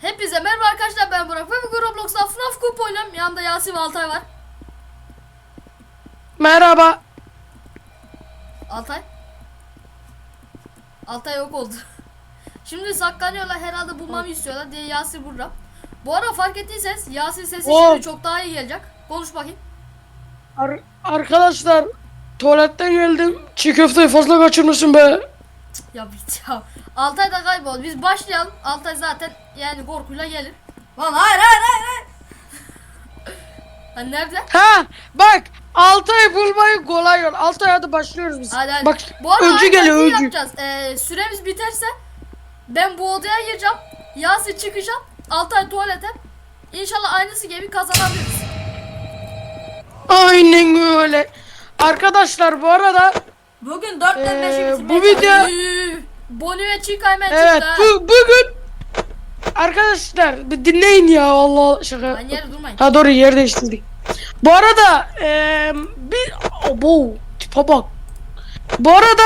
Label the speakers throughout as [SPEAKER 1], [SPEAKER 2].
[SPEAKER 1] Hepinize merhaba arkadaşlar ben Burak ve bugün Roblox'ta FNAF Kup oynuyorum. Yanımda Yasin ve Altay var.
[SPEAKER 2] Merhaba.
[SPEAKER 1] Altay. Altay yok oldu. Şimdi saklanıyorlar herhalde bulmamı istiyorlar diye Yasin burada. Bu arada fark ettiyseniz Yasin sesi
[SPEAKER 2] Oh.
[SPEAKER 1] şimdi çok daha iyi gelecek. Konuş bakayım.
[SPEAKER 2] Ar- arkadaşlar tuvaletten geldim. Çiğ köfteyi fazla kaçırmışsın be.
[SPEAKER 1] Ya bir ya. Altay da kayboldu. Biz başlayalım. Altay zaten yani korkuyla gelir.
[SPEAKER 3] Lan hayır hayır hayır hayır.
[SPEAKER 1] Ha nerede?
[SPEAKER 2] Ha bak Altay'ı bulmayı kolay yol. Altay hadi başlıyoruz biz.
[SPEAKER 1] Hadi hadi.
[SPEAKER 2] Bak
[SPEAKER 1] Bu arada
[SPEAKER 2] öncü geliyor öncü.
[SPEAKER 1] yapacağız. Ee, süremiz biterse ben bu odaya gireceğim. Yasin çıkacağım. Altay tuvalete. İnşallah aynısı gibi kazanabiliriz.
[SPEAKER 2] Aynen öyle. Arkadaşlar bu arada
[SPEAKER 3] Bugün 4'ten 5'i
[SPEAKER 2] Ee,
[SPEAKER 3] bitirmeye
[SPEAKER 2] bu video-
[SPEAKER 1] Ve Chica hemen
[SPEAKER 2] evet
[SPEAKER 1] çıktı.
[SPEAKER 2] bu, bugün arkadaşlar bir dinleyin ya Allah şaka.
[SPEAKER 1] Lan yere durmayın.
[SPEAKER 2] Ha doğru yer değiştirdik. Bu arada eee bir abo tipe bak. Bu arada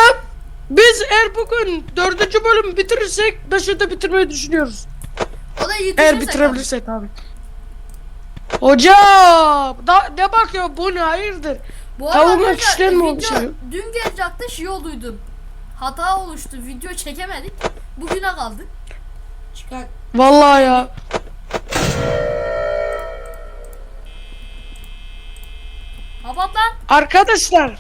[SPEAKER 2] biz eğer bugün dördüncü bölüm bitirirsek beşi de bitirmeyi düşünüyoruz.
[SPEAKER 1] O da iyi
[SPEAKER 2] Eğer bitirebilirsek tabii. Hocam da, ne bakıyor bu ne hayırdır?
[SPEAKER 1] Bu arada
[SPEAKER 2] Tavuğun
[SPEAKER 1] arkadaşlar,
[SPEAKER 2] öpüşleri mi
[SPEAKER 1] video
[SPEAKER 2] olmuş ya?
[SPEAKER 1] Dün gelecekti şey olduydum. Hata oluştu. Video çekemedik. Bugüne kaldı.
[SPEAKER 3] Çıkar.
[SPEAKER 2] Vallahi ya.
[SPEAKER 1] Kapat lan.
[SPEAKER 2] Arkadaşlar.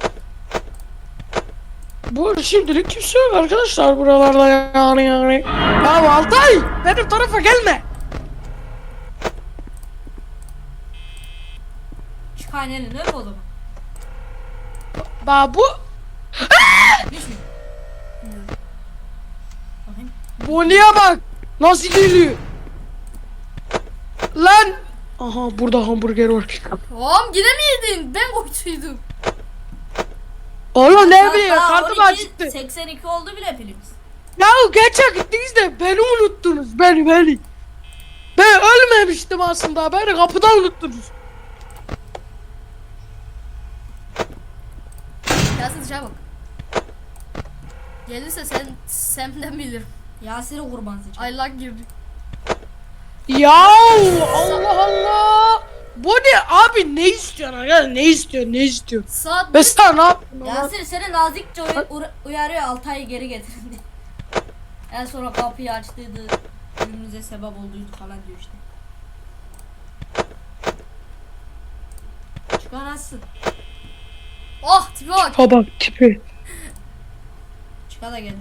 [SPEAKER 2] Bu şimdilik kimse yok arkadaşlar buralarda yani yani. Ya Altay benim tarafa gelme.
[SPEAKER 3] Çıkar elini öp o zaman.
[SPEAKER 2] Ba bu?
[SPEAKER 3] Bakayım.
[SPEAKER 2] Bonnie'ye bak. Nasıl geliyor? Lan. Aha burada hamburger var.
[SPEAKER 1] Oğlum yine mi yedin? Ben koyduydum.
[SPEAKER 2] Oğlum ne bileyim kartım
[SPEAKER 3] 12,
[SPEAKER 2] acıktı.
[SPEAKER 3] 82 oldu bile pilimiz.
[SPEAKER 2] Ya geçen gittiniz de beni unuttunuz. Beni beni. Ben ölmemiştim aslında. Beni kapıda unuttunuz.
[SPEAKER 1] Yasin bak. Gelirse sen senden bilirim.
[SPEAKER 3] Yasir'e kurban seçer.
[SPEAKER 1] Aylak girdi.
[SPEAKER 2] Ya Allah Allah. Bu ne abi ne istiyorsun ya ne istiyor ne istiyor?
[SPEAKER 1] Saat
[SPEAKER 2] Mesela ne yaptın? lan?
[SPEAKER 3] Yasir seni nazikçe uy- uyarıyor Altay'ı geri getirin diye. En sonra kapıyı açtıydı. Ölümümüze sebep olduydu falan diyor işte. Çıkar nasıl?
[SPEAKER 1] Oh tipe bak.
[SPEAKER 2] Ha bak tipi.
[SPEAKER 3] Çıkar da geldi.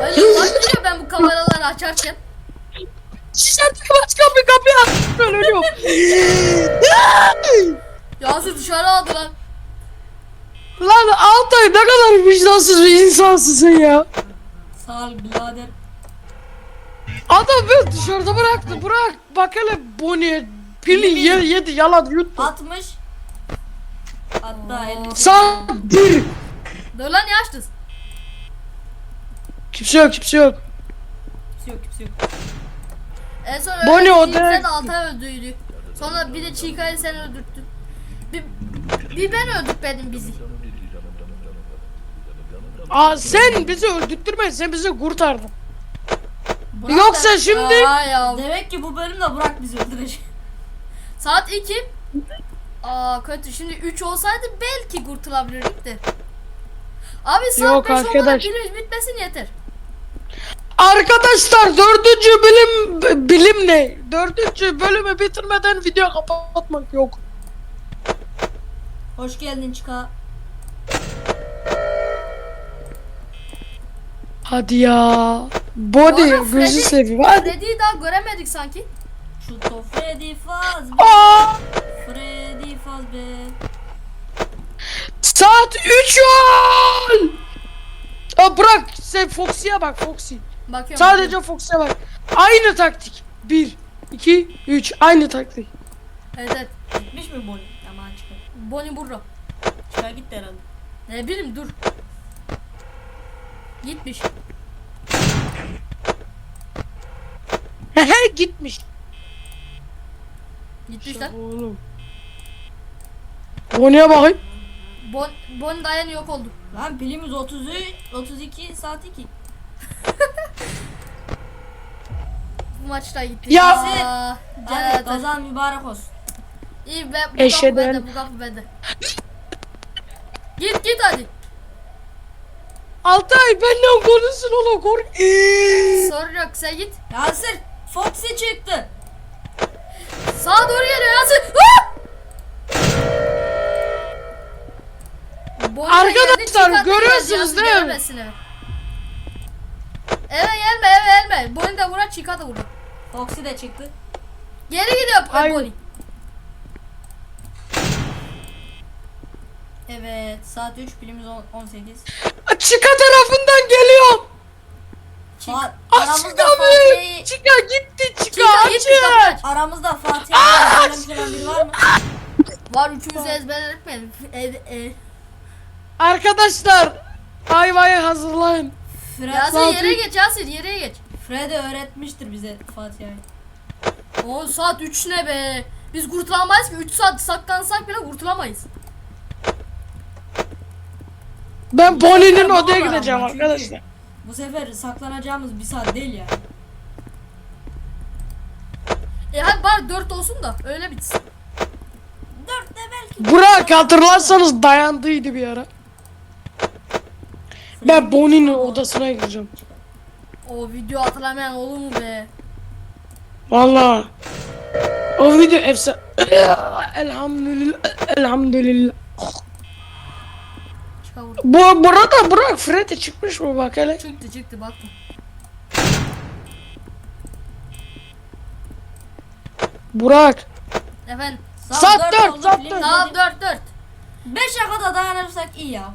[SPEAKER 1] Hayır bak geliyor ben bu kameraları açarken.
[SPEAKER 2] Dışarıda aç kapıyı kapıyı aç. Ben ölüyorum.
[SPEAKER 1] Yasin dışarı aldı lan.
[SPEAKER 2] Lan Altay ne kadar vicdansız bir insansın sen ya.
[SPEAKER 3] Sağ ol birader.
[SPEAKER 2] Adam beni dışarıda bıraktı. Bırak. Bak hele Bonnie. Pili ye, yedi yaladı yuttu.
[SPEAKER 3] 60 Hatta 50
[SPEAKER 2] Sağ bir.
[SPEAKER 1] Dur lan ne açtın?
[SPEAKER 2] Kimse yok kimse yok.
[SPEAKER 3] Kimse yok kimse yok.
[SPEAKER 1] En son
[SPEAKER 2] Bonnie o
[SPEAKER 1] bir sen
[SPEAKER 2] direkt-
[SPEAKER 1] Altay öldüydü. Sonra bir de Chica'yı sen öldürttün. Bir, bir ben öldürtmedin bizi.
[SPEAKER 2] Aa sen bizi öldürtmedin. Sen bizi kurtardın.
[SPEAKER 3] Burak
[SPEAKER 2] Yoksa
[SPEAKER 3] da-
[SPEAKER 2] şimdi
[SPEAKER 1] Aa ya.
[SPEAKER 3] Demek ki bu bölümde Burak bizi öldürecek.
[SPEAKER 1] Saat 2. Aa kötü. Şimdi 3 olsaydı belki kurtulabilirdik de. Abi saat
[SPEAKER 2] Yok
[SPEAKER 1] 5 olmadan
[SPEAKER 2] arkadaş.
[SPEAKER 1] birimiz bitmesin yeter.
[SPEAKER 2] Arkadaşlar dördüncü bilim bilim ne? Dördüncü bölümü bitirmeden video kapatmak yok.
[SPEAKER 3] Hoş geldin Çıka.
[SPEAKER 2] Hadi ya. Body
[SPEAKER 1] arada
[SPEAKER 2] gözü
[SPEAKER 1] Freddy-
[SPEAKER 2] seveyim. Hadi.
[SPEAKER 1] Freddy'yi daha göremedik sanki.
[SPEAKER 3] Şu to Freddy Fazbear.
[SPEAKER 2] Aa,
[SPEAKER 3] Freddy Fazbear.
[SPEAKER 2] saat 3 ol. Aa, bırak sen Foxy'ye bak Foxy.
[SPEAKER 1] Bakıyorum.
[SPEAKER 2] Sadece Foxy'ye bak. Aynı taktik. 1 2 3 aynı taktik.
[SPEAKER 1] Evet evet.
[SPEAKER 3] Gitmiş mi Bonnie? Aman Çıka.
[SPEAKER 1] Bonnie burada.
[SPEAKER 3] Çıka gitti herhalde.
[SPEAKER 1] Ne bileyim dur. Gitmiş.
[SPEAKER 2] Hehe gitmiş.
[SPEAKER 1] Gitmiş lan.
[SPEAKER 2] Oğlum. Bonnie'ye bakayım.
[SPEAKER 1] Bon, Bonnie dayan yok oldu.
[SPEAKER 3] Lan pilimiz 33, 32 saat 2.
[SPEAKER 1] maç da gitti.
[SPEAKER 2] Ya-
[SPEAKER 1] Aa,
[SPEAKER 3] Hadi
[SPEAKER 1] Caner.
[SPEAKER 3] kazan mübarek olsun.
[SPEAKER 1] İyi ben bu kapı bende
[SPEAKER 2] en-
[SPEAKER 1] bu kapı bende. Git git hadi.
[SPEAKER 2] Altay benden konuşsun oğlum kork.
[SPEAKER 1] Sorun yok sen git.
[SPEAKER 3] Yasir Foxy çıktı.
[SPEAKER 1] Sağa doğru geliyor! Boyuna
[SPEAKER 2] Arkadaşlar, görüyorsunuz değil mi?
[SPEAKER 1] Eve gelme eve gelme. Boyun da vurar çıka da vurur.
[SPEAKER 3] Foxy de çıktı.
[SPEAKER 1] Geri gidiyor
[SPEAKER 2] Ay.
[SPEAKER 1] Bonnie.
[SPEAKER 3] Evet saat 3 pilimiz on- 18.
[SPEAKER 2] Çıka tarafından geliyorum.
[SPEAKER 3] Fa- aramızda
[SPEAKER 2] çıka
[SPEAKER 3] Fatih'i
[SPEAKER 2] be. Çıka gitti çıka açın.
[SPEAKER 1] aç.
[SPEAKER 3] aramızda olan biri var mı?
[SPEAKER 1] Var üçümüzü ezberletmeyelim. E, e.
[SPEAKER 2] Arkadaşlar ayvayı hazırlayın.
[SPEAKER 3] Fred,
[SPEAKER 2] Fatih.
[SPEAKER 1] yere geç Yasin yere geç.
[SPEAKER 3] Fred'e öğretmiştir bize Fatih'i.
[SPEAKER 1] 10 saat 3 ne be. Biz kurtulamayız ki 3 saat saklansak bile kurtulamayız.
[SPEAKER 2] Ben Bonnie'nin
[SPEAKER 3] Ama
[SPEAKER 2] odaya gideceğim
[SPEAKER 3] çünkü-
[SPEAKER 2] arkadaşlar.
[SPEAKER 3] Bu sefer saklanacağımız bir saat değil yani.
[SPEAKER 1] E hadi bari 4 olsun da öyle bitsin.
[SPEAKER 3] Dörtte belki.
[SPEAKER 2] Burak hatırlarsanız dayandıydı bir ara. Ben Bonnie'nin odasına gireceğim.
[SPEAKER 1] O video hatırlamayan olur mu be?
[SPEAKER 2] Valla. O video efsane. Elhamdülillah. Elhamdülillah. Bu burada Burak Fred'e çıkmış mı bak hele.
[SPEAKER 1] Çıktı çıktı baktım.
[SPEAKER 2] Burak.
[SPEAKER 1] Efendim.
[SPEAKER 2] Saat dört, saat dört.
[SPEAKER 3] Dedi.
[SPEAKER 1] 4 4.
[SPEAKER 3] Beşe kadar dayanırsak iyi ya.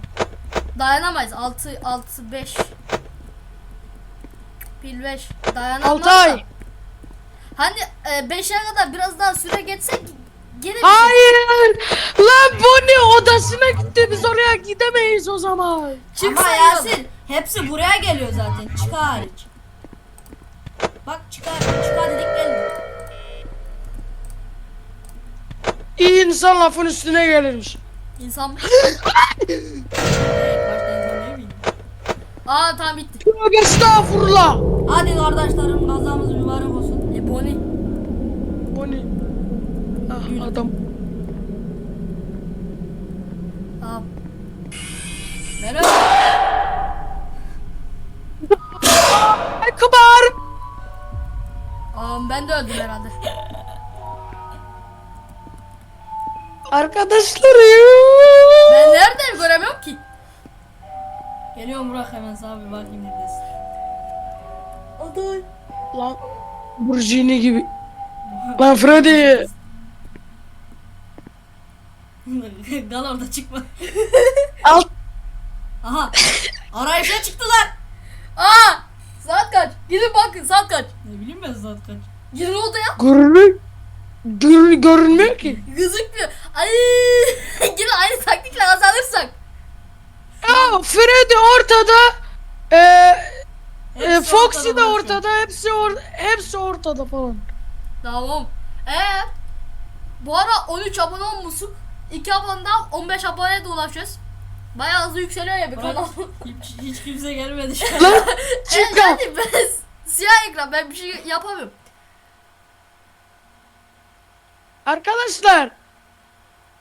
[SPEAKER 1] Dayanamayız. 6 6 5. Pil 5. Dayanamaz.
[SPEAKER 2] Altay.
[SPEAKER 1] Hani 5'e kadar biraz daha süre geçsek gene
[SPEAKER 2] Hayır. Lan Bonnie odasına gitti. Biz oraya gidemeyiz o zaman.
[SPEAKER 1] Çıksa
[SPEAKER 3] Ama. Yasin hepsi buraya geliyor zaten. Çıka hariç. Bak çıkar, çıkar dedik geldi.
[SPEAKER 2] İyi insan lafın üstüne gelirmiş.
[SPEAKER 1] İnsan.
[SPEAKER 3] Evet, başta insan değil miydi?
[SPEAKER 1] Aa tamam bitti.
[SPEAKER 2] Tövbe estağfurullah.
[SPEAKER 3] Hadi kardeşlerim kazamız mübarek olsun.
[SPEAKER 1] E Bonnie.
[SPEAKER 2] Bonnie. Ah adam.
[SPEAKER 1] Tamam. Merhaba.
[SPEAKER 2] Ay kıbar.
[SPEAKER 1] Aa, ben de öldüm herhalde.
[SPEAKER 2] Arkadaşlarım.
[SPEAKER 1] Ben neredeyim göremiyorum ki.
[SPEAKER 3] Geliyorum Burak hemen sana bir bakayım neredesin. Aday.
[SPEAKER 2] Lan Burjini gibi. Lan Freddy.
[SPEAKER 3] Gal orada çıkma.
[SPEAKER 2] Alt.
[SPEAKER 3] Aha. Arayışa çıktılar.
[SPEAKER 1] Aa! Saat kaç? Gidin bakın saat kaç?
[SPEAKER 3] Ne bileyim ben saat kaç.
[SPEAKER 1] Gidin odaya.
[SPEAKER 2] Görünmüyor. Gör, görünmüyor ki.
[SPEAKER 1] Gözükmüyor. Ay! Yine aynı taktikle kazanırsak.
[SPEAKER 2] Ya Freddy ortada. Ee, e,
[SPEAKER 3] Hepsi
[SPEAKER 2] Foxy de
[SPEAKER 3] ortada
[SPEAKER 2] ortada. Hepsi or hepsi ortada falan.
[SPEAKER 1] Tamam. Ee, bu ara 13 abone olmuşsun. 2 aboneden 15 aboneye de ulaşıyoruz. Bayağı hızlı yükseliyor ya bir
[SPEAKER 3] Burak,
[SPEAKER 1] kanal.
[SPEAKER 3] hiç, hiç kimse gelmedi şu an.
[SPEAKER 2] Lan
[SPEAKER 1] Evet,
[SPEAKER 2] çıkar.
[SPEAKER 1] yani ben siyah ekran ben bir şey yapamıyorum.
[SPEAKER 2] Arkadaşlar.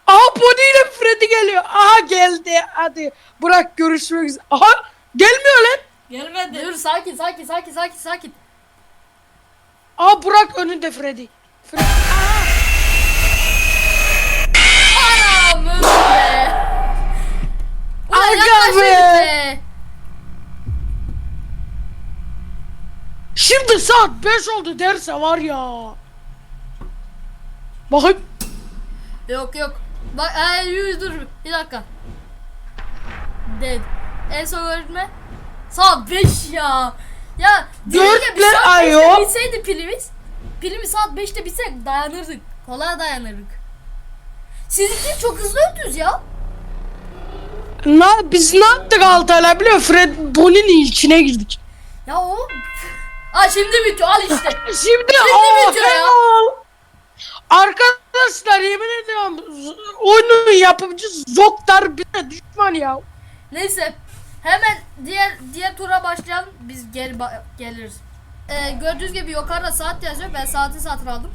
[SPEAKER 2] Aha Bonnie ile Freddy geliyor. Aha geldi. Hadi. Bırak görüşmek üzere. Aha gelmiyor lan.
[SPEAKER 3] Gelmedi.
[SPEAKER 1] Dur sakin sakin sakin sakin sakin.
[SPEAKER 2] Aha Burak önünde Freddy. Freddy.
[SPEAKER 1] Anam öldüm be. Ulan
[SPEAKER 2] Aga
[SPEAKER 1] yaklaşıyorduk
[SPEAKER 2] be.
[SPEAKER 1] be.
[SPEAKER 2] Şimdi saat 5 oldu derse var ya. Bakın.
[SPEAKER 1] Yok yok. Bak ay yürü dur bir dakika. Dead. En son öğretme. Saat 5 ya. Ya ya bir
[SPEAKER 2] Dörtle
[SPEAKER 1] saat. 5'te bitseydi pilimiz. Pilimiz saat 5'te bitsek dayanırdık. Kolay dayanırdık. Siz için çok hızlı öldünüz ya.
[SPEAKER 2] Na, biz ne yaptık Altay'la biliyor musun? Fred Bonnie'nin içine girdik.
[SPEAKER 1] Ya oğlum. Aa şimdi bitiyor al işte.
[SPEAKER 2] Şimdi
[SPEAKER 1] Şimdi
[SPEAKER 2] oh,
[SPEAKER 1] bitiyor ya.
[SPEAKER 2] Arkadaşlar yemin ediyorum z- oyunun yapımcısı Zoktar bir de düşman ya.
[SPEAKER 1] Neyse. Hemen diğer diğer tura başlayalım. Biz geri ba- geliriz. e, gördüğünüz gibi yukarıda saat yazıyor. Ben saati satın aldım.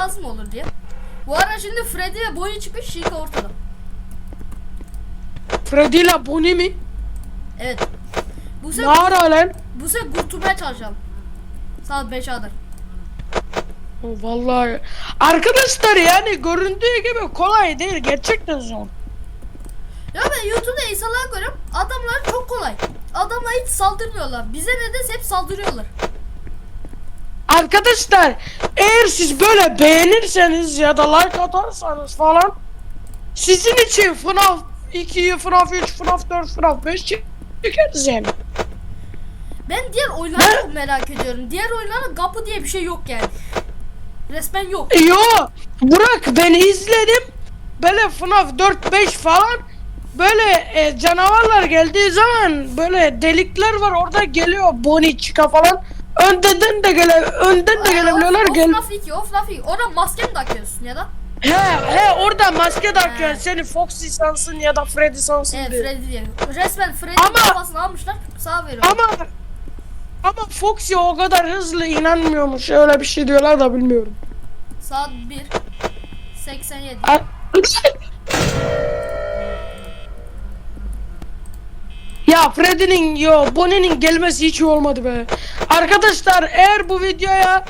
[SPEAKER 1] Lazım olur diye. Bu ara şimdi Freddy ve Bonnie çıkmış. Şika ortada.
[SPEAKER 2] Freddy ile Bonnie mi?
[SPEAKER 1] Evet. Bu
[SPEAKER 2] Ne
[SPEAKER 1] sefer,
[SPEAKER 2] ara lan?
[SPEAKER 1] bu sefer kurtulmaya çalışalım. Saat 5'e kadar.
[SPEAKER 2] Vallahi arkadaşlar yani göründüğü gibi kolay değil gerçekten zor.
[SPEAKER 1] Ya ben YouTube'da insanlar görüyorum. Adamlar çok kolay. Adamlar hiç saldırmıyorlar. Bize nedense hep saldırıyorlar.
[SPEAKER 2] Arkadaşlar eğer siz böyle beğenirseniz ya da like atarsanız falan sizin için FNAF 2, FNAF 3, FNAF 4, FNAF 5 çek- çekeriz yani.
[SPEAKER 1] Ben diğer oyunları çok merak ediyorum. Diğer oyunların kapı diye bir şey yok yani. Resmen yok.
[SPEAKER 2] Yo Burak ben izledim böyle FNAF 4, 5 falan böyle e, canavarlar geldiği zaman böyle delikler var orada geliyor Bonnie Chica falan önden de gele önden de gelebiliyorlar
[SPEAKER 1] Of
[SPEAKER 2] gel.
[SPEAKER 1] laf 2, of laf 2. Orada maske mi takıyorsun ya da?
[SPEAKER 2] He he orada maske takıyor
[SPEAKER 1] He.
[SPEAKER 2] seni Foxy sansın ya da Freddy sansın
[SPEAKER 1] Evet
[SPEAKER 2] diye.
[SPEAKER 1] Freddy diye. Resmen Freddy'nin
[SPEAKER 2] Ama-
[SPEAKER 1] kafasını almışlar. Sağ veriyor.
[SPEAKER 2] Ama ama Foxy o kadar hızlı inanmıyormuş öyle bir şey diyorlar da bilmiyorum.
[SPEAKER 1] Saat 1. 87.
[SPEAKER 2] A- Ya Freddy'nin yo Bonnie'nin gelmesi hiç iyi olmadı be. Arkadaşlar eğer bu videoya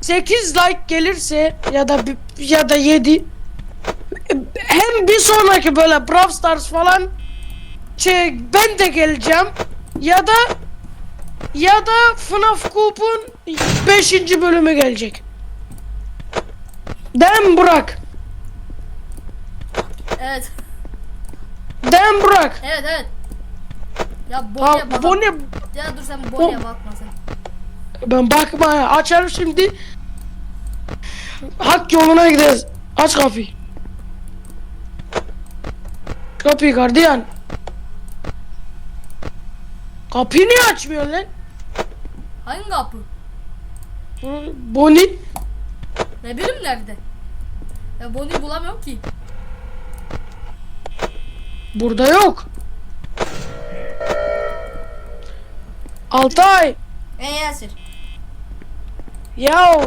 [SPEAKER 2] 8 like gelirse ya da ya da 7 hem bir sonraki böyle Brawl Stars falan şey ben de geleceğim ya da ya da FNAF Coop'un 5. bölümü gelecek. Mi Burak?
[SPEAKER 1] Evet.
[SPEAKER 2] Mi Burak?
[SPEAKER 1] Evet evet. Ya Bonnie'ye bak.
[SPEAKER 2] Bonnie
[SPEAKER 1] Ya dur sen Bonnie'ye bakma sen.
[SPEAKER 2] Ben bakma ya. Açarım şimdi. Hak yoluna gideriz. Aç kapıyı. Kapıyı gardiyan. Kapıyı niye açmıyorsun lan?
[SPEAKER 1] Hangi kapı?
[SPEAKER 2] Bonnie.
[SPEAKER 1] Ne bileyim nerede? Ya Bonnie'yi bulamıyorum ki.
[SPEAKER 2] Burada yok. Altay.
[SPEAKER 3] Ey Yasir.
[SPEAKER 2] Ya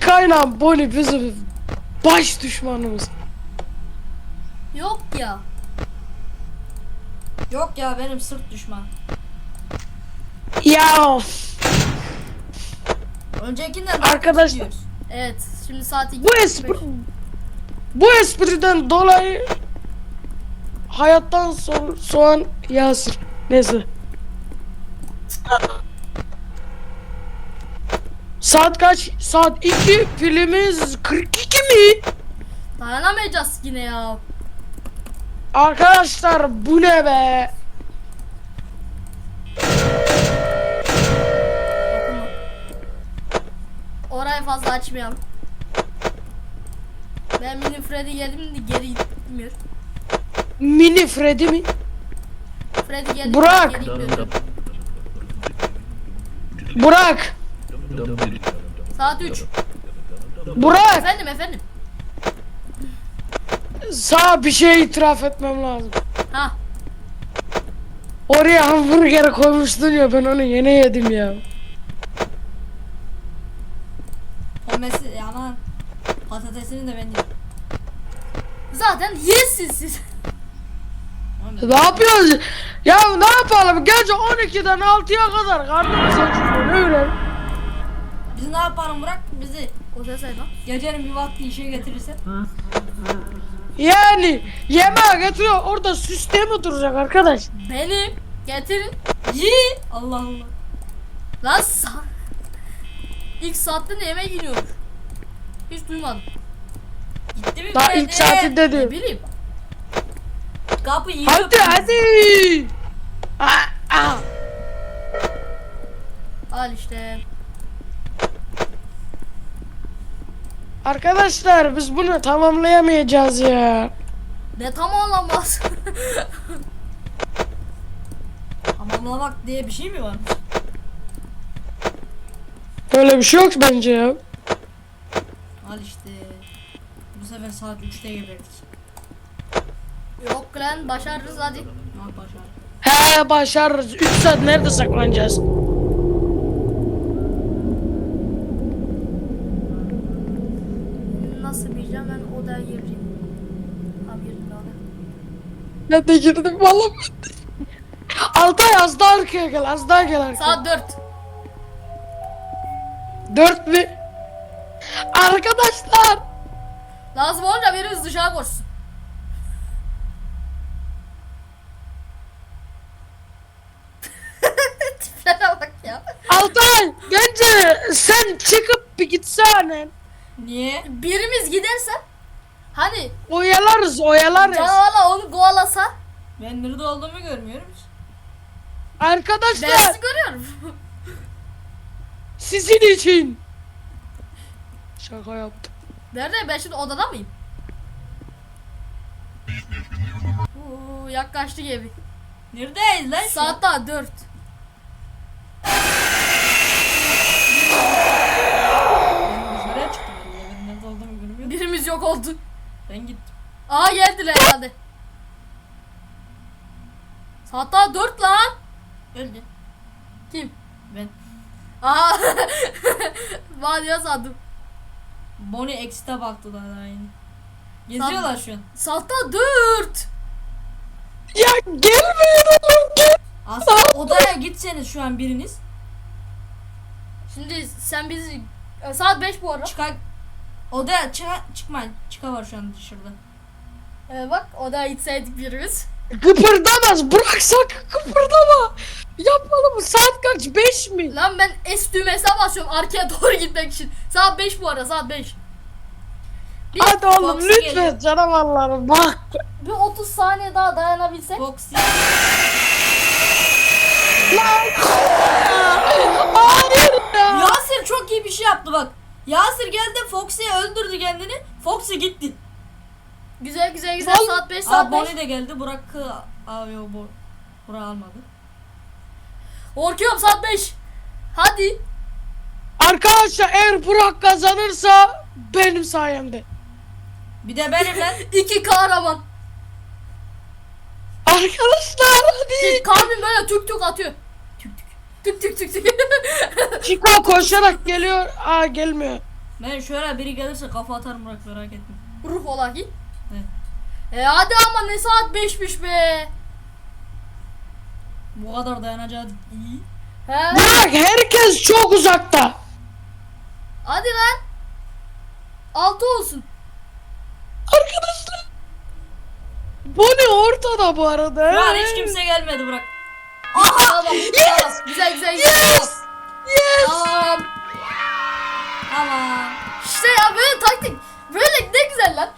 [SPEAKER 2] Kaynan Bonnie bizim baş düşmanımız.
[SPEAKER 1] Yok ya.
[SPEAKER 3] Yok ya benim sırt düşman.
[SPEAKER 2] Ya
[SPEAKER 3] Öncekinden
[SPEAKER 2] Arkadaşlar-
[SPEAKER 3] gidiyoruz.
[SPEAKER 1] Evet. Şimdi saat 2.
[SPEAKER 2] Bu espri bu espriden dolayı hayattan so soğan Yasir. Neyse. Saat kaç? Saat 2 filmimiz 42 mi?
[SPEAKER 1] Dayanamayacağız yine ya.
[SPEAKER 2] Arkadaşlar bu ne be?
[SPEAKER 1] Orayı fazla açmayalım. Ben mini Freddy yedim de geri gitmiyor.
[SPEAKER 2] Mini Freddy mi?
[SPEAKER 1] Freddy geldi.
[SPEAKER 2] Burak!
[SPEAKER 1] Geri gitmiyor.
[SPEAKER 2] Burak!
[SPEAKER 1] Saat 3.
[SPEAKER 2] Burak!
[SPEAKER 1] Efendim efendim.
[SPEAKER 2] Sana bir şey itiraf etmem lazım.
[SPEAKER 1] Ha.
[SPEAKER 2] Oraya hamburger koymuştun ya ben onu yeni yedim ya.
[SPEAKER 3] Pomesi aman. Patatesini de ben yedim.
[SPEAKER 1] Zaten yesin siz.
[SPEAKER 2] Ne yapıyoruz? Ya ne yapalım? Gece 12'den 6'ya kadar karnımız acıkıyor öyle.
[SPEAKER 3] Biz ne yapalım bırak bizi
[SPEAKER 1] O ses ne
[SPEAKER 3] gecenin bir vakti işe getirirsen.
[SPEAKER 2] Yani yemeğe getiriyor orada süste mi duracak arkadaş?
[SPEAKER 1] Benim. Getirin.
[SPEAKER 3] Yi Allah Allah.
[SPEAKER 1] Lan sa İlk saatte ne yemek iniyormuş. Hiç duymadım.
[SPEAKER 3] Gitti mi
[SPEAKER 2] Daha ilk saatinde
[SPEAKER 1] Ne
[SPEAKER 2] değil.
[SPEAKER 1] bileyim.
[SPEAKER 3] Kapı yiyor.
[SPEAKER 2] Hadi hadi. Ah, ah.
[SPEAKER 1] Al işte.
[SPEAKER 2] Arkadaşlar biz bunu tamamlayamayacağız ya.
[SPEAKER 1] Ne tamamlanmaz.
[SPEAKER 3] Tamamlamak diye bir şey mi var?
[SPEAKER 2] Öyle bir şey yok bence ya.
[SPEAKER 3] Al işte. Bu sefer saat 3'te geberdik.
[SPEAKER 1] Yok lan başarırız hadi.
[SPEAKER 3] Al başar.
[SPEAKER 2] He başarırız. 3 saat nerede saklanacağız?
[SPEAKER 1] Nasıl bileceğim ben odaya gireceğim. Abi girdim abi.
[SPEAKER 2] Ben de girdim valla. Altay az daha arkaya gel az daha gel arkaya.
[SPEAKER 1] Saat 4.
[SPEAKER 2] Dört mü? Arkadaşlar.
[SPEAKER 1] Lazım olunca birimiz dışarı koşsun. Tiplere bak ya.
[SPEAKER 2] Altay bence sen çıkıp bir gitsene.
[SPEAKER 3] Niye?
[SPEAKER 1] Birimiz giderse hani
[SPEAKER 2] Oyalarız oyalarız.
[SPEAKER 1] canavarla onu kovalasa
[SPEAKER 3] Ben nerede olduğumu görmüyorum.
[SPEAKER 2] Arkadaşlar
[SPEAKER 1] ben sizi görüyorum.
[SPEAKER 2] sizin için. Şaka yaptım.
[SPEAKER 1] Nerede ben şimdi odada mıyım? Oo, yaklaştı gibi.
[SPEAKER 3] Neredeyiz lan?
[SPEAKER 1] Saat daha 4.
[SPEAKER 3] Ben dışarıya çıktım. herhalde. Ben nerede olduğumu görmüyorum.
[SPEAKER 1] Birimiz yok oldu.
[SPEAKER 3] Ben gittim.
[SPEAKER 1] Aa geldiler herhalde. Saat daha 4 lan.
[SPEAKER 3] Öldü.
[SPEAKER 1] Kim?
[SPEAKER 3] Ben.
[SPEAKER 1] Aa. Vadiye sandım.
[SPEAKER 3] Bonnie Exit'e baktı daha yeni. Geziyorlar şu an.
[SPEAKER 1] Daha 4.
[SPEAKER 2] Ya gelmeyin oğlum gel.
[SPEAKER 3] Aslında odaya gitseniz şu an biriniz.
[SPEAKER 1] Şimdi sen bizi E, saat 5 bu arada.
[SPEAKER 3] Çıkar. Odaya çıka, çıkmayın. Çıka var şu an dışarıda.
[SPEAKER 1] Ee, bak odaya gitseydik birimiz.
[SPEAKER 2] Kıpırdamaz bıraksak kıpırdama. Yapmalı mı? Saat kaç? Beş mi?
[SPEAKER 1] Lan ben S düğmesine basıyorum arkaya doğru gitmek için. Saat 5 bu arada saat 5. Bir,
[SPEAKER 2] Hadi oğlum
[SPEAKER 3] Foxy
[SPEAKER 2] lütfen
[SPEAKER 3] geliyor.
[SPEAKER 2] canavarlarım bak.
[SPEAKER 1] bir 30 saniye daha dayanabilsek.
[SPEAKER 3] Foxy.
[SPEAKER 2] Lan. Hayır ya.
[SPEAKER 3] Yasir çok iyi bir şey yaptı bak. Yasir geldi Foxy'ye öldürdü kendini. Foxy gitti.
[SPEAKER 1] Güzel güzel güzel
[SPEAKER 2] Vallahi-
[SPEAKER 1] saat 5
[SPEAKER 3] Aa,
[SPEAKER 1] saat 5.
[SPEAKER 3] Bonnie de geldi. Burak Aa yok bu. Burak almadı.
[SPEAKER 1] Korkuyorum saat 5. Hadi.
[SPEAKER 2] Arkadaşlar eğer Burak kazanırsa benim sayemde.
[SPEAKER 3] Bir de benim lan.
[SPEAKER 1] İki kahraman.
[SPEAKER 2] Arkadaşlar hadi.
[SPEAKER 1] Kalbim böyle tük tük atıyor. Tük tük. Tük tük tük tük.
[SPEAKER 2] Chico koşarak geliyor. Aa gelmiyor.
[SPEAKER 3] Ben şöyle biri gelirse kafa atarım Burak merak etme.
[SPEAKER 1] Ruh olarak iyi. E hadi ama ne saat 5'miş be.
[SPEAKER 3] Bu kadar dayanacağı iyi.
[SPEAKER 1] He.
[SPEAKER 2] Burak herkes çok uzakta.
[SPEAKER 1] Hadi lan. 6 olsun.
[SPEAKER 2] Arkadaşlar. Bonnie ortada bu arada.
[SPEAKER 3] Şu an hiç kimse gelmedi Burak.
[SPEAKER 1] Tamam. tamam. Güzel güzel güzel.
[SPEAKER 2] Yes. Yes.
[SPEAKER 1] Tamam.
[SPEAKER 3] Tamam.
[SPEAKER 1] İşte ya böyle taktik. Böyle ne güzel lan.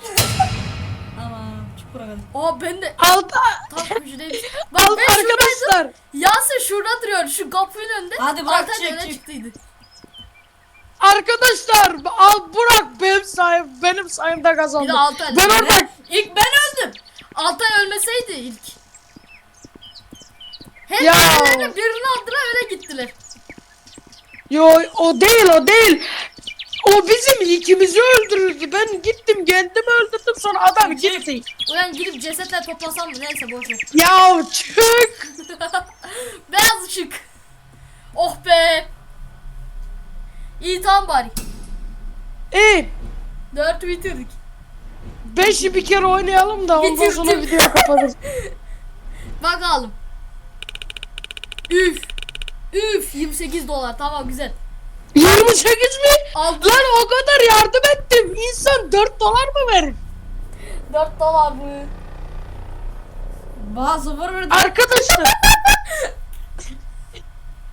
[SPEAKER 3] Hadi.
[SPEAKER 1] Aa ben de
[SPEAKER 2] Alta.
[SPEAKER 1] tam köşedeyim. Bak
[SPEAKER 2] Al
[SPEAKER 1] ben şuradaydım.
[SPEAKER 2] arkadaşlar.
[SPEAKER 1] Yasin şurada duruyor şu kapının önünde.
[SPEAKER 3] Hadi bırak,
[SPEAKER 1] öne
[SPEAKER 3] çık.
[SPEAKER 1] çıktıydı.
[SPEAKER 2] Arkadaşlar al Burak benim sayem benim sayemde
[SPEAKER 1] Bir
[SPEAKER 2] kazandı.
[SPEAKER 1] de Altan.
[SPEAKER 2] Ben orada
[SPEAKER 3] İlk ben öldüm.
[SPEAKER 1] Altay ölmeseydi ilk. Hep
[SPEAKER 2] Ya.
[SPEAKER 1] birbirlerine birini aldılar öyle gittiler.
[SPEAKER 2] Yo o değil o değil. O bizim ikimizi öldürürdü. Ben gittim kendim öldürdüm sonra adam gitti.
[SPEAKER 1] Ulan gidip cesetle toplasam mı neyse boş ver.
[SPEAKER 2] Ya çık.
[SPEAKER 1] Beyaz ışık. Oh be. İyi tamam bari.
[SPEAKER 2] İyi.
[SPEAKER 1] Dört bitirdik.
[SPEAKER 2] Beşi bir kere oynayalım da ondan sonra
[SPEAKER 1] Bitirdim.
[SPEAKER 2] video kapatırız.
[SPEAKER 1] Bakalım. Üf. Üf 28 dolar tamam güzel.
[SPEAKER 2] 28 mi? Lan o kadar yardım ettim. İnsan 4 dolar mı verir?
[SPEAKER 1] 4 dolar mı?
[SPEAKER 3] Sıfır verdi.
[SPEAKER 2] Arkadaşlar.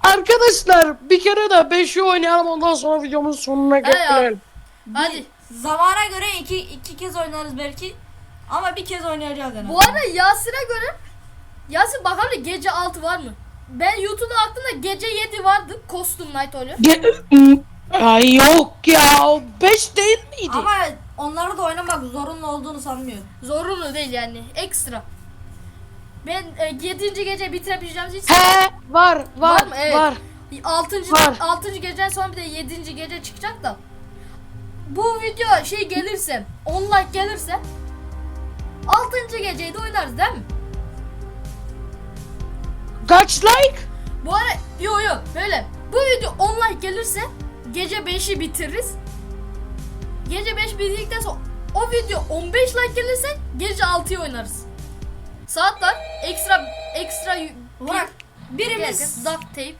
[SPEAKER 2] Arkadaşlar bir kere de 5'i oynayalım ondan sonra videomuzun sonuna getirelim.
[SPEAKER 1] Hadi.
[SPEAKER 3] Zamana göre iki, iki kez oynarız belki. Ama bir kez oynayacağız en
[SPEAKER 1] Bu arada Yasir'e göre Yasir bakalım gece 6 var mı? Ben YouTube'da aklımda gece 7 vardı. Kostüm Night oluyor.
[SPEAKER 2] Ge- Ay yok ya 5 değil miydi?
[SPEAKER 3] Ama onları da oynamak zorunlu olduğunu sanmıyorum.
[SPEAKER 1] Zorunlu değil yani. Ekstra. Ben e, 7. gece bitirebileceğimiz hiç
[SPEAKER 2] He var var
[SPEAKER 1] Var mı? Evet.
[SPEAKER 2] var.
[SPEAKER 1] 6.
[SPEAKER 2] Var.
[SPEAKER 1] 6. geceden sonra bir de 7. gece çıkacak da. Bu video şey gelirse, 10 like gelirse 6. geceyi de oynarız değil mi?
[SPEAKER 2] Kaç like?
[SPEAKER 1] Bu ara yo yo böyle. Bu video 10 like gelirse gece 5'i bitiririz. gece 5 bitirdikten sonra o video 15 like gelirse gece 6'yı oynarız. Saatler ekstra ekstra
[SPEAKER 3] Burak
[SPEAKER 1] bir
[SPEAKER 3] birimiz
[SPEAKER 1] duct tape,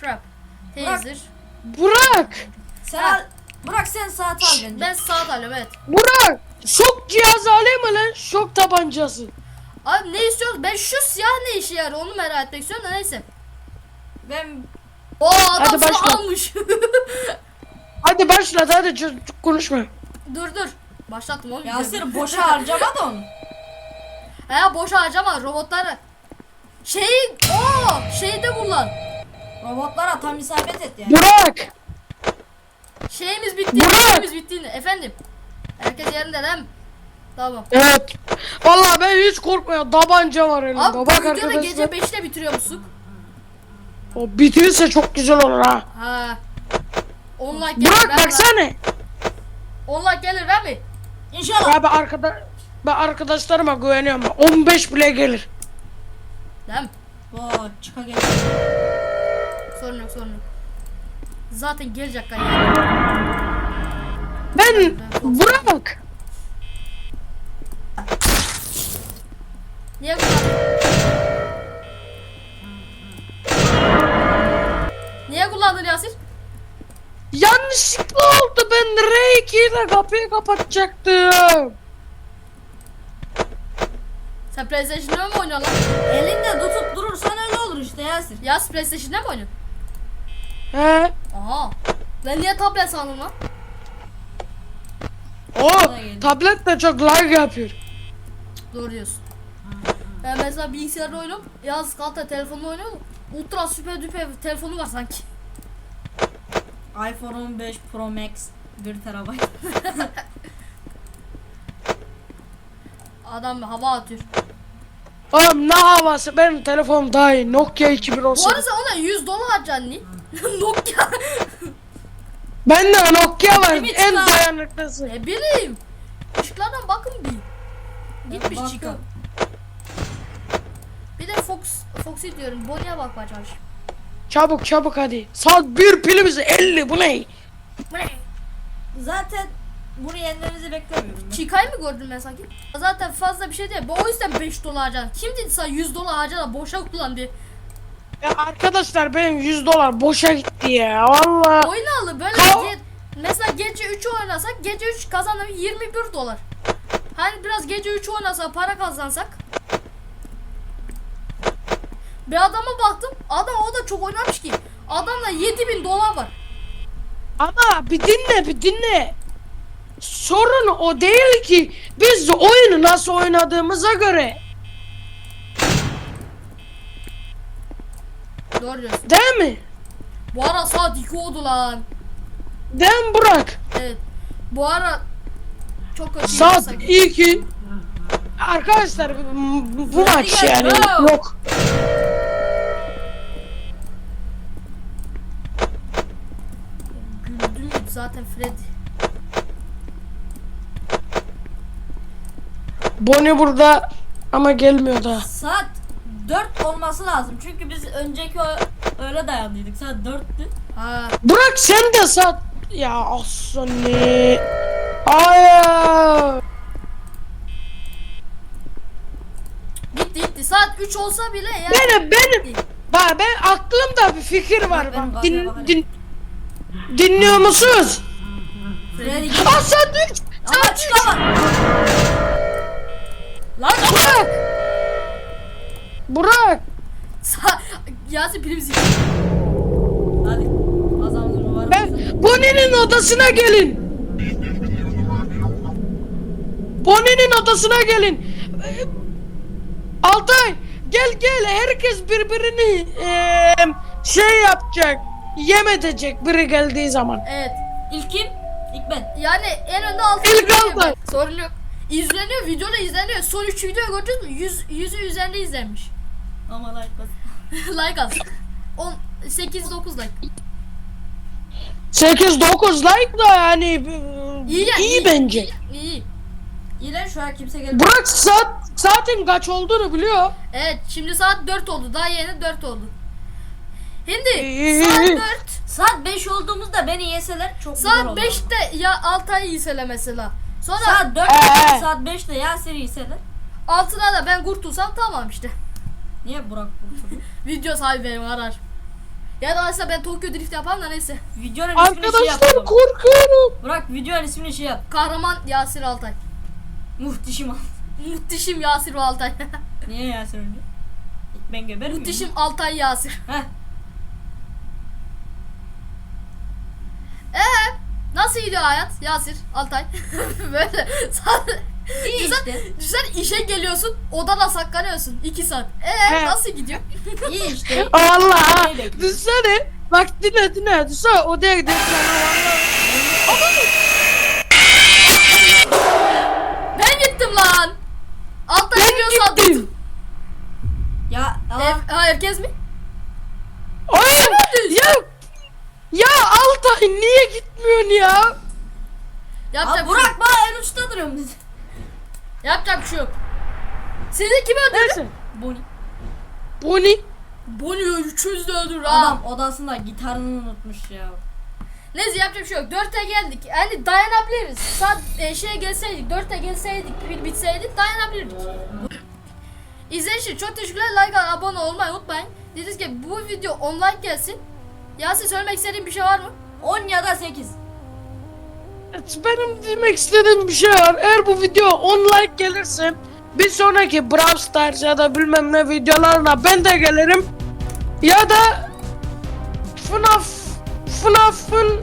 [SPEAKER 1] trap, taser.
[SPEAKER 2] Burak!
[SPEAKER 3] sen
[SPEAKER 1] Ha.
[SPEAKER 3] Burak sen saat al bence.
[SPEAKER 1] Ben saat alıyorum evet.
[SPEAKER 2] Burak! Şok cihazı alayım mı lan? Şok tabancası.
[SPEAKER 1] Abi ne istiyoruz? Ben şu siyah ne işe yarıyor onu merak etmek istiyorum da neyse.
[SPEAKER 3] Ben
[SPEAKER 1] Oo adam
[SPEAKER 2] Hadi başla.
[SPEAKER 1] almış.
[SPEAKER 2] Hadi başla hadi çok, çok konuşma.
[SPEAKER 1] dur dur. Başlattım oğlum.
[SPEAKER 3] Yasir boşa harcama da onu.
[SPEAKER 1] He boş harcama robotları. Şeyi o şeyi de kullan.
[SPEAKER 3] Robotlara tam isabet et yani.
[SPEAKER 2] Burak!
[SPEAKER 1] Şeyimiz bitti.
[SPEAKER 2] Burak!
[SPEAKER 1] Şeyimiz bittiğinde. Efendim. Herkes yerinde değil mi? Tamam.
[SPEAKER 2] Evet. Vallahi ben hiç korkmuyorum. Tabanca var elimde.
[SPEAKER 1] Abi bu
[SPEAKER 2] Bak
[SPEAKER 1] videoda
[SPEAKER 2] arkadaşlar.
[SPEAKER 1] gece 5'te bitiriyor musun?
[SPEAKER 2] O bitirirse çok güzel olur ha.
[SPEAKER 1] Ha. 10 like gelir.
[SPEAKER 2] Burak
[SPEAKER 1] ver lan.
[SPEAKER 2] baksana.
[SPEAKER 1] 10 like gelir mi?
[SPEAKER 3] İnşallah.
[SPEAKER 2] Abi arkada ben arkadaşlarıma güveniyorum. 15 bile gelir.
[SPEAKER 1] Değil mi?
[SPEAKER 3] Oo çıka gel.
[SPEAKER 1] Sorun yok sorun yok. Zaten gelecek yani.
[SPEAKER 2] Ben Burak.
[SPEAKER 1] Niye kullandın? Kullandın Yasir?
[SPEAKER 2] Yanlışlıkla oldu. Ben R2 ile kapıyı kapatacaktım.
[SPEAKER 1] Sen PlayStation'da mı oynuyorsun lan?
[SPEAKER 3] Elinde tutup durursan öyle olur işte Yasir.
[SPEAKER 1] Yas PlayStation'da mı oynuyorsun?
[SPEAKER 2] He.
[SPEAKER 1] Aha. Ben niye tablet sandım lan?
[SPEAKER 2] O tablet de çok lag yapıyor.
[SPEAKER 1] Doğru diyorsun. Ben mesela bilgisayarda oynuyorum. Yaz kalta telefonla oynuyorum. Ultra süper düper telefonu var sanki.
[SPEAKER 3] iPhone 15 Pro Max 1 TB.
[SPEAKER 1] Adam hava atıyor.
[SPEAKER 2] Oğlum ne havası benim telefonum daha iyi. Nokia 2000
[SPEAKER 1] Bu arada ona 100 dolar harcayan ne? Nokia.
[SPEAKER 2] Bende Nokia var.
[SPEAKER 3] Limit
[SPEAKER 2] En
[SPEAKER 3] var.
[SPEAKER 2] dayanıklısı.
[SPEAKER 1] ne bileyim. Işıklardan bakın bir. Gitmiş çıkan. Bir de Fox Foxy diyorum. Bonnie'ye bakmaya çalış.
[SPEAKER 2] Çabuk çabuk hadi. Saat bir pilimiz 50 bu ne?
[SPEAKER 1] Bu ne?
[SPEAKER 3] Zaten bunu yenmemizi beklemiyorum. ben.
[SPEAKER 1] Çikay mı gördün ben sanki? Zaten fazla bir şey değil. Bu o yüzden 5 dolar harcadım. Kim dedi sana 100 dolar harca da boşa kullan diye.
[SPEAKER 2] Ya arkadaşlar benim 100 dolar boşa gitti ya. Valla.
[SPEAKER 1] Oynalı böyle
[SPEAKER 2] Ka-
[SPEAKER 1] ge- mesela gece 3 oynasak gece 3 kazandım 21 dolar. Hani biraz gece 3 oynasak para kazansak. Bir adama baktım. Adam o da çok oynamış ki. Adamda 7000 dolar var.
[SPEAKER 2] Ama bir dinle bir dinle. Sorun o değil ki. Biz oyunu nasıl oynadığımıza göre.
[SPEAKER 1] Doğru diyorsun.
[SPEAKER 2] Değil mi?
[SPEAKER 1] Bu ara saat 2 oldu lan.
[SPEAKER 2] Değil mi Burak?
[SPEAKER 1] Evet. Bu ara çok kötü.
[SPEAKER 2] Saat
[SPEAKER 1] sanki.
[SPEAKER 2] 2. Arkadaşlar bu- maç yani yok.
[SPEAKER 1] Zaten Fred.
[SPEAKER 2] Bonnie burada ama gelmiyor da.
[SPEAKER 3] Saat 4 olması lazım. Çünkü biz önceki o- öyle dayandıydık. Saat 4'tü.
[SPEAKER 1] Ha.
[SPEAKER 2] Burak sen de saat ya aslanı. Ay.
[SPEAKER 1] Gitti gitti. Saat 3 olsa bile ya.
[SPEAKER 2] Benim benim. Bak ben aklımda bir fikir var
[SPEAKER 3] benim
[SPEAKER 2] bak. Din, din, dinliyor musunuz?
[SPEAKER 3] Freddy
[SPEAKER 2] Aa saat 3.
[SPEAKER 3] Ama çıkamam.
[SPEAKER 1] Lan
[SPEAKER 2] Burak. Burak.
[SPEAKER 1] Sa Yasin zil.
[SPEAKER 3] Hadi. Var.
[SPEAKER 2] Ben Bonnie'nin odasına gelin. Bonnie'nin odasına gelin. Altay gel gel herkes birbirini eee, şey yapacak. Yem edecek biri geldiği zaman.
[SPEAKER 1] Evet.
[SPEAKER 3] İlk kim? İlk ben.
[SPEAKER 1] Yani en önde altı
[SPEAKER 2] İlk
[SPEAKER 1] izleniyor.
[SPEAKER 2] altı.
[SPEAKER 1] Sorun yok. İzleniyor, videoda izleniyor. Son 3 video gördünüz mü? 100 yüzü üzerinde izlenmiş.
[SPEAKER 3] Ama like bas.
[SPEAKER 1] like az. 10 8 9 like.
[SPEAKER 2] 8-9 like da yani
[SPEAKER 1] İyi
[SPEAKER 2] iyi,
[SPEAKER 1] yani.
[SPEAKER 2] iyi bence.
[SPEAKER 1] İyi.
[SPEAKER 3] İyi lan şu an kimse gelmedi.
[SPEAKER 2] Burak saat saatin kaç olduğunu biliyor.
[SPEAKER 1] Evet, şimdi saat 4 oldu. Daha yeni 4 oldu. Hindi
[SPEAKER 2] Ee,
[SPEAKER 1] saat
[SPEAKER 2] ee.
[SPEAKER 1] 4
[SPEAKER 3] Saat 5 olduğumuzda beni yeseler çok güzel
[SPEAKER 1] saat
[SPEAKER 3] olur.
[SPEAKER 1] 5'te ya Altay'ı yisele mesela. Sonra
[SPEAKER 3] Saat 4
[SPEAKER 2] Ee.
[SPEAKER 3] saat 5'te Yasir'i yeseler.
[SPEAKER 1] altına da ben kurtulsam tamam işte.
[SPEAKER 3] Niye Burak kurtuldu?
[SPEAKER 1] Video sahibi benim arar. Ya da aslında ben Tokyo Drift yaparım da neyse.
[SPEAKER 3] Videonun ismini şey
[SPEAKER 2] Arkadaşlar
[SPEAKER 3] yapalım.
[SPEAKER 2] korkuyorum.
[SPEAKER 3] Burak videonun ismini şey yap.
[SPEAKER 1] Kahraman Yasir Altay.
[SPEAKER 3] Muhteşem.
[SPEAKER 1] Muhteşem Yasir ve Altay.
[SPEAKER 3] Niye Yasir önce? İlk ben geberim.
[SPEAKER 1] Muhteşem Altay Yasir.
[SPEAKER 3] Heh.
[SPEAKER 1] Ee, nasıl gidiyor hayat Yasir Altay? Böyle
[SPEAKER 3] İyi
[SPEAKER 1] güzel,
[SPEAKER 3] işte.
[SPEAKER 1] güzel işe geliyorsun odana saklanıyorsun 2 saat. Ee
[SPEAKER 2] He.
[SPEAKER 1] nasıl gidiyor?
[SPEAKER 3] İyi işte.
[SPEAKER 2] Allah.
[SPEAKER 3] Şey bekliyorum.
[SPEAKER 2] Düşünsene. Bak dinle dinle. Düşünsene odaya gidiyorsun.
[SPEAKER 1] ben gittim lan. Altay
[SPEAKER 2] Ben
[SPEAKER 1] gidiyor sandım.
[SPEAKER 2] gittim.
[SPEAKER 3] Ya aa,
[SPEAKER 1] Ev, ha, herkes mi?
[SPEAKER 2] Hayır. Ya. Ya Altay niye gitmiyorsun ya?
[SPEAKER 1] Yapacak,
[SPEAKER 3] Aa,
[SPEAKER 1] bir şey
[SPEAKER 3] Burak bana en uçta duruyorum dedi.
[SPEAKER 1] Yapacak bir şey yok. Sizi kim öldürdü?
[SPEAKER 2] Neyse.
[SPEAKER 3] Bonnie.
[SPEAKER 2] Bonnie.
[SPEAKER 1] Bonnie üçüz de öldürdü ha.
[SPEAKER 3] Adam odasında gitarını unutmuş ya.
[SPEAKER 1] Neyse yapacak bir şey yok. Dörtte geldik. Yani dayanabiliriz. Saat e, şeye gelseydik, dörtte gelseydik, pil bitseydik dayanabilirdik. İzlediğiniz için çok teşekkürler. Like, abone olmayı unutmayın. Dediniz ki bu video online gelsin. Yasin söylemek istediğin bir şey var mı?
[SPEAKER 3] 10 ya da 8.
[SPEAKER 2] Evet, Benim demek istediğim bir şey var. Eğer bu video 10 like gelirse bir sonraki Brawl Stars ya da bilmem ne videolarına ben de gelirim. Ya da FNAF FNAF'ın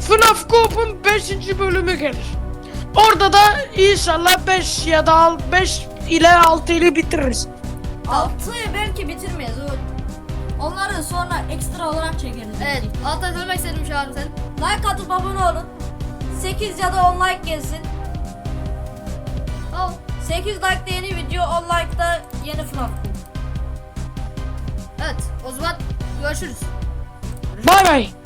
[SPEAKER 2] FNAF Coop'un 5. bölümü gelir. Orada da inşallah 5 ya da 5 ile 6 ile bitiririz.
[SPEAKER 3] 6'yı belki bitirmeyiz. O Onları sonra ekstra olarak çekeriz.
[SPEAKER 1] Evet. Altta söylemek şey var mı senin?
[SPEAKER 3] Like atıp abone olun. 8 ya da 10 like gelsin.
[SPEAKER 1] Al.
[SPEAKER 3] 8 like de yeni video, 10 like da yeni FNAF.
[SPEAKER 1] Evet. O zaman görüşürüz.
[SPEAKER 2] Bay bay.